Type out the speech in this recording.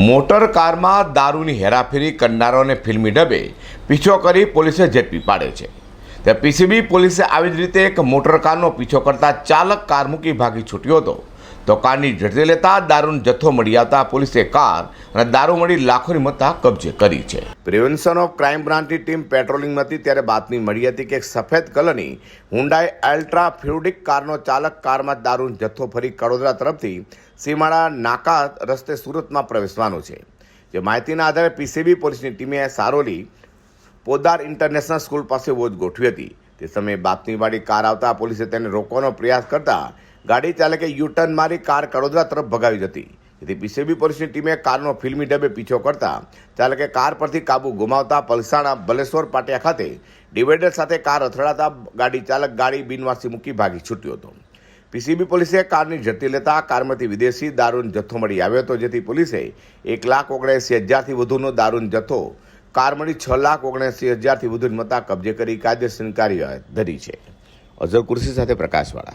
Motor કારમાં દારૂની હેરાફેરી કરનારાઓને ફિલ્મી ડબે પીછો કરી પોલીસે ઝડપી પાડે છે. તે પીસીબી પોલીસે આવી જ રીતે એક મોટર કારનો પીછો કરતા ચાલક કાર મૂકી ભાગી છૂટ્યો હતો. તો કારની ઝડપી લેતા દારૂનો જથ્થો મળી આવતા પોલીસે કાર અને દારૂ મળી લાખોની મત્તા કબજે કરી છે. પ્રિવેન્શન ઓફ ક્રાઇમ બ્રાન્ચની ટીમ પેટ્રોલિંગમાં હતી ત્યારે બાતમી મળી હતી કે એક સફેદ કલરની હુન્ડાઈ અલ્ટ્રા ફ્યુડિક કારનો ચાલક કારમાં દારૂનો જથ્થો ફરી કડોદરા તરફથી સીમાડા નાકા રસ્તે સુરતમાં પ્રવેશવાનો છે. જે માહિતીના આધારે પીસીબી પોલીસની ટીમે સારોલી પોદાર ઇન્ટરનેશનલ સ્કૂલ પાસે વોચ ગોઠવી હતી. તે સમયે બાતમીવાળી કાર આવતા પોલીસે તેને રોકવાનો પ્રયાસ કરતા ગાડી ચાલકે યુટર્ન મારી કાર કડોદરા તરફ ભગાવી હતી. જેથી પીસીબી પોલીસની ટીમે કારનો ફિલ્મી ડબે પીછો કરતા ચાલકે કાર પરથી કાબુ ગુમાવતા પલસાણા બલેશ્વર પાટિયા ખાતે ડિવાઈડર સાથે કાર અથડાતા ગાડી ચાલક ગાડી બિનવાસી મૂકી ભાગી છૂટ્યો હતો. પીસીબી પોલીસે કારની ઝડપી લેતા કારમાંથી વિદેશી દારૂનો જથ્થો મળી આવ્યો હતો, જેથી પોલીસે એક લાખ ઓગણસી હજારથી વધુનો દારૂનો જથ્થો કાર મળી છ લાખ ઓગણએંસી હજારથી વધુ મતા કબજે કરી કાયદેસર કાર્યવાહી ધરી છે. અઝર કુર્સી સાથે પ્રકાશવાળા.